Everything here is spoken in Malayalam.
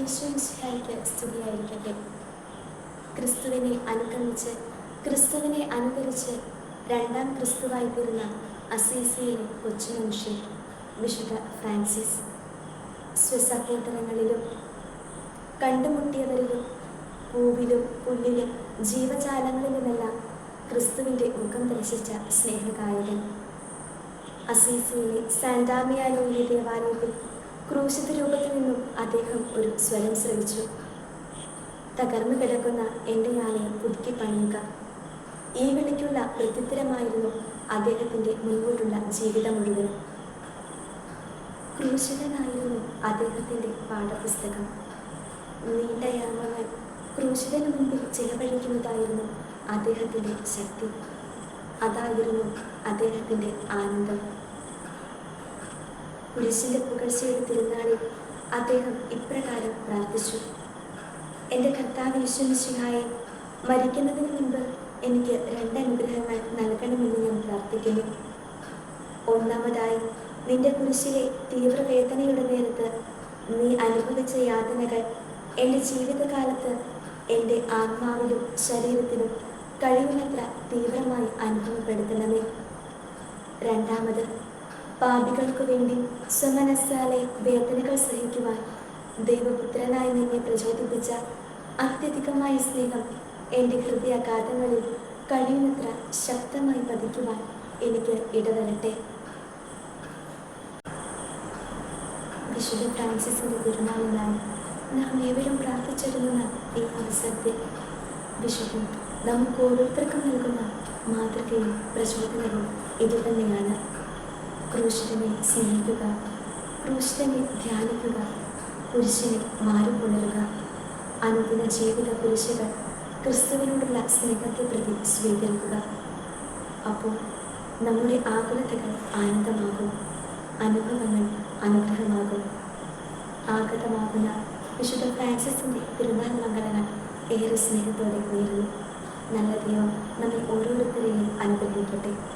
ഈശ്വരയ്ക്ക് സ്തുതിയായിരിക്കട്ടെ ക്രിസ്തുവിനെ അനുഗമിച്ച് ക്രിസ്തുവിനെ അനുകരിച്ച് രണ്ടാം ക്രിസ്തുവായി തീർന്ന അസീസിയിലെ കൊച്ചുമനുഷ്യൻ വിശുദ്ധ ഫ്രാൻസിസ്. സ്വസഹോദരങ്ങളിലും കണ്ടുമുട്ടിയവരിലും പൂവിലും പുല്ലിലും ജീവജാലങ്ങളിലുമെല്ലാം ക്രിസ്തുവിന്റെ മുഖം ദർശിച്ച സ്നേഹഗായകൻ. അസീസിയിലെ സാന്റാമിയാനോയിലെ ദേവാലയത്തിൽ ക്രൂശിത രൂപത്തിൽ നിന്നും അദ്ദേഹം ഒരു സ്വരം ശ്രമിച്ചു തകർന്നു കിടക്കുന്ന എന്റെ ആലയം പുതുക്കി പണിയുക. ഈ വിളിക്കുള്ള പ്രത്യുത്തരമായിരുന്നു അദ്ദേഹത്തിന്റെ മുൻപോട്ടുള്ള ജീവിതം മുഴുവൻ ക്രൂശിതനായിരുന്നു അദ്ദേഹത്തിന്റെ പാഠപുസ്തകം. നീണ്ട യാമങ്ങൾ ക്രൂശിതന് മുമ്പിൽ ചിലവഴിക്കുന്നതായിരുന്നു അദ്ദേഹത്തിന്റെ ശക്തി. അതായിരുന്നു അദ്ദേഹത്തിന്റെ ആനന്ദം. കുരിശിന്റെ പുകഴ്ചയെടുത്ത് അദ്ദേഹം ഇപ്രകാരം പ്രാർത്ഥിച്ചു. എന്റെ കർത്താവ് ഈശ്വമിശിഹായെ മരിക്കുന്നതിന് മുൻപ് എനിക്ക് രണ്ട് അനുഗ്രഹങ്ങൾ നൽകണമെന്ന് ഞാൻ പ്രാർത്ഥിക്കുന്നു. ഒന്നാമതായി നിന്റെ കുരിശിലെ തീവ്രവേദനയുടെ നേരത്ത് നീ അനുഭവിച്ച യാതനകൾ എന്റെ ജീവിതകാലത്ത് എന്റെ ആത്മാവിലും ശരീരത്തിലും കഴിയുന്നത്ര തീവ്രമായി അനുഭവപ്പെടുത്തണമേ. രണ്ടാമത് പാപികൾക്കു വേണ്ടി സ്വമനസ്സാലെ വേദനകൾ സഹിക്കുവാൻ ദൈവപുത്രനായി നിന്നെ പ്രചോദിപ്പിച്ച അത്യധികമായ സ്നേഹം എന്റെ ഹൃദയാഘാതങ്ങളിൽ കഴിയുന്നത്ര ശക്തമായി പതിക്കുവാൻ എനിക്ക് ഇടവരട്ടെ. വിശുദ്ധ ഫ്രാൻസിസിന്റെ തിരുനാളിലാണ് നാം ഏവരും പ്രാർത്ഥിച്ചിരുന്ന ഈ അവസരത്തിൽ വിശുദ്ധൻ നമുക്ക് ഓരോരുത്തർക്കും നൽകുന്ന മാതൃകയും പ്രചോദനവും ഇതുതന്നെയാണ്. ക്രൂശിതനെ സ്നേഹിക്കുക. ക്രൂശിതനെ ധ്യാനിക്കുക. കുരിശിനെ മാറിക്കൊള്ളുക. അനുദിന ജീവിത കുരിശുകൾ ക്രിസ്തുവിനോടുള്ള സ്നേഹത്തെ പ്രതി സ്വീകരിക്കുക. അപ്പോൾ നമ്മുടെ ആകുലതകൾ ആനന്ദമാകും. അനുഭവങ്ങൾ അനുഗ്രഹമാകും. ആഗതമാകുന്ന വിശുദ്ധ ഫ്രാൻസിസിന്റെ തിരുനാൾ മംഗളങ്ങൾ ഏറെ സ്നേഹത്തോടെ ഉയരുന്നു നല്ല ദൈവം നമ്മെ ഓരോരുത്തരെയും അനുഗ്രഹിക്കട്ടെ.